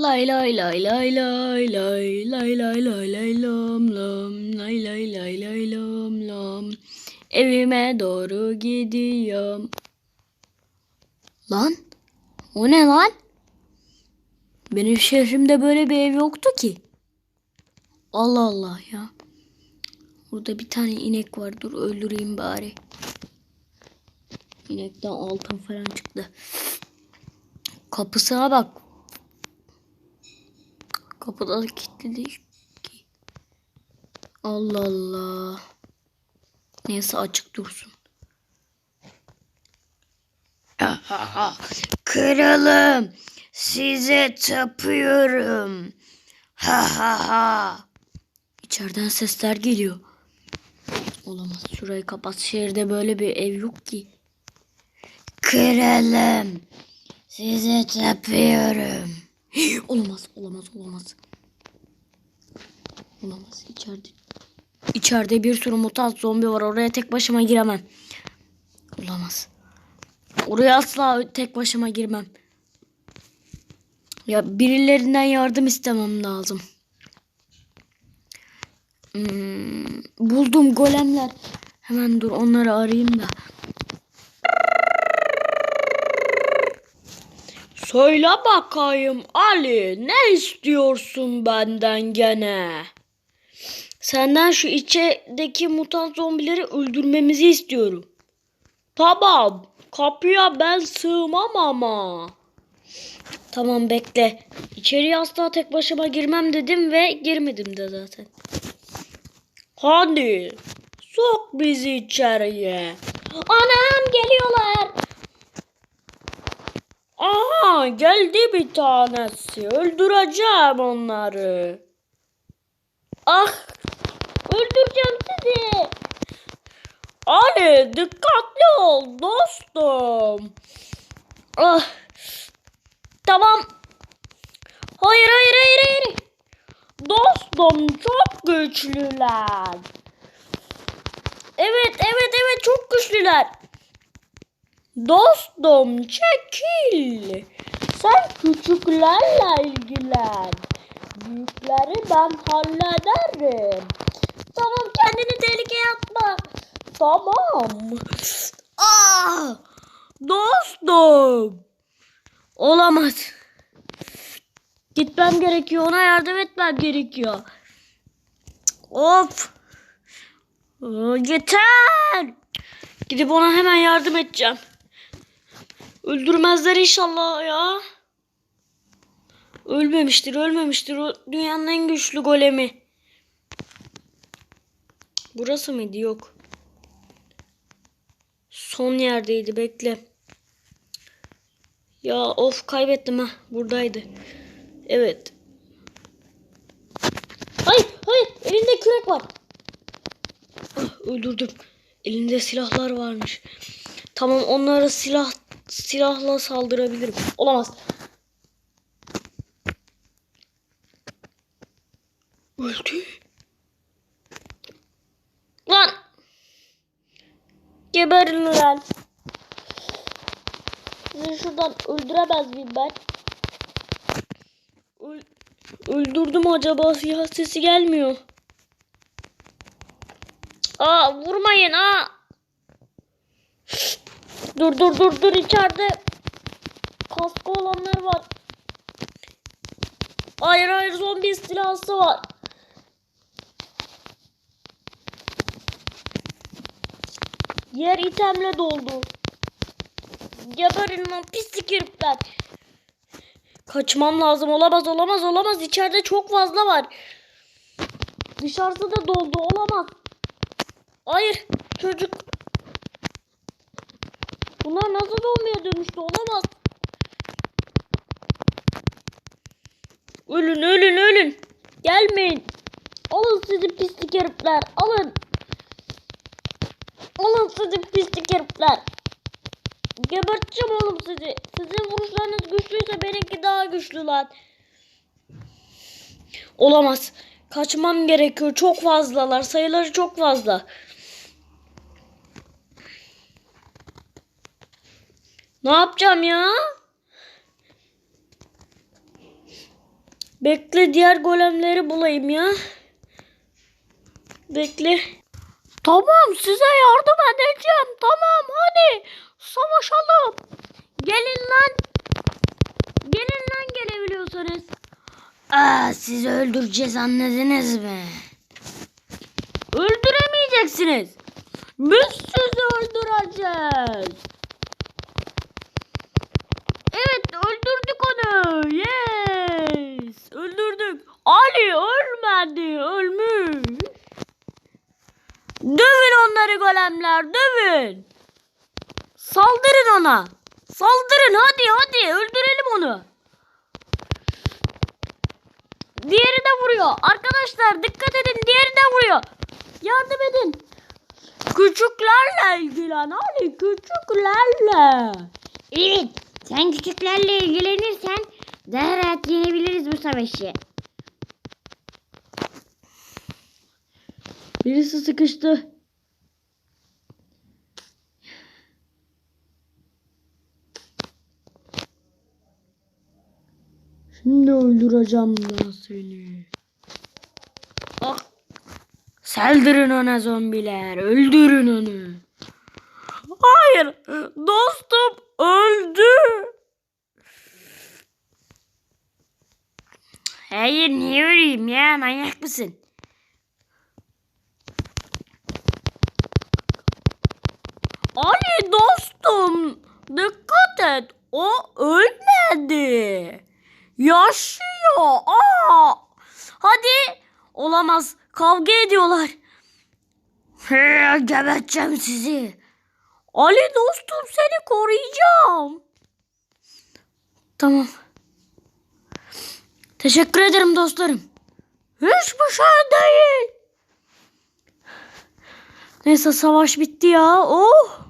Lay lay lay lay lay lay lay lay lay lay lam lam lay lay lay lay lam lam evime doğru gidiyorum. Lan o ne lan? Benim şehrimde böyle bir ev yoktu ki. Allah Allah ya. Burada bir tane inek var. Dur öldüreyim bari. İnekten altın falan çıktı. Kapısına bak. Kapıda da kilitli değil ki. Allah Allah. Neyse açık dursun. Kralım size tapıyorum. Ha ha ha. İçeriden sesler geliyor. Olamaz. Şurayı kapat. Şehirde böyle bir ev yok ki. Kralım size tapıyorum. Olamaz, olamaz, olamaz. Olamaz içeride. İçeride bir sürü mutant zombi var. Oraya tek başıma giremem. Olamaz. Oraya asla tek başıma girmem. Ya birilerinden yardım istemem lazım. Hmm, buldum golemler. Hemen dur onları arayayım da. Söyle bakayım Ali ne istiyorsun benden gene? Senden şu içerideki mutant zombileri öldürmemizi istiyorum. Tamam kapıya ben sığmam ama. Tamam bekle. İçeriye asla tek başıma girmem dedim ve girmedim de zaten. Hadi sok bizi içeriye. Anam geliyorlar. Aha geldi bir tanesi. Öldüreceğim onları. Ah öldüreceğim sizi. Ali dikkatli ol dostum. Ah. Tamam. Hayır hayır hayır hayır. Dostum çok güçlüler. Evet evet evet çok güçlüler. Dostum çekil. Küçüklerle ilgilen. Büyükleri ben hallederim. Tamam kendini tehlikeye atma. Tamam. Ah! Dostum. Olamaz. Gitmem gerekiyor. Ona yardım etmem gerekiyor. Of. Yeter. Gidip ona hemen yardım edeceğim. Öldürmezler inşallah ya. Ölmemiştir, ölmemiştir. O dünyanın en güçlü golemi. Burası mıydı? Yok. Son yerdeydi. Bekle. Ya of kaybettim ha. Buradaydı. Evet. Hayır, hayır. Elinde kürek var. Ah, öldürdüm. Elinde silahlar varmış. Tamam onlara silah silahla saldırabilirim. Olamaz. Öldü. Lan. Geberin lan. Sizi şuradan öldüremez miyim ben? Öl öldürdüm acaba siyah sesi gelmiyor. Aa vurmayın aa. Dur dur dur dur içeride kaskı olanlar var. Hayır hayır zombi istilası var. Yer itemle doldu. Geberin lan pislik herifler. Kaçmam lazım. Olamaz olamaz olamaz. İçeride çok fazla var. Dışarısı da doldu. Olamaz. Hayır çocuk. Bunlar nasıl zombiye dönüştü? Olamaz. Ölün ölün ölün. Gelmeyin. Alın sizi pislik herifler. Alın. Alın sizi pislik herifler. Geberteceğim oğlum sizi. Sizin vuruşlarınız güçlüyse benimki daha güçlü lan. Olamaz. Kaçmam gerekiyor. Çok fazlalar. Sayıları çok fazla. Ne yapacağım ya? Bekle diğer golemleri bulayım ya. Bekle. Tamam size yardım edeceğim. Tamam hadi savaşalım. Gelin lan. Gelin lan gelebiliyorsanız. Aa, sizi öldüreceğiz anladınız mı? Öldüremeyeceksiniz. Biz sizi öldüreceğiz. Evet öldürdük onu. Yes. Öldürdük. Ali ölmedi. Ölmüş. Dövün onları golemler. Dövün. Saldırın ona. Saldırın hadi hadi. Öldürelim onu. Diğeri de vuruyor. Arkadaşlar dikkat edin. Diğeri de vuruyor. Yardım edin. Küçüklerle ilgilen. Ali küçüklerle. Evet. Sen küçüklerle ilgilenirsen daha rahat yenebiliriz bu savaşı. Birisi sıkıştı. Şimdi öldüreceğim ben seni. Ah. Saldırın ona zombiler. Öldürün onu. Hayır. Dostum öldü. Hayır niye öleyim ya manyak mısın? Ali dostum dikkat et o ölmedi. Yaşıyor. Aa! Hadi olamaz kavga ediyorlar. He, geberteceğim sizi. Ali dostum seni koruyacağım. Tamam. Teşekkür ederim dostlarım. Hiçbir şey değil. Neyse savaş bitti ya. Oh.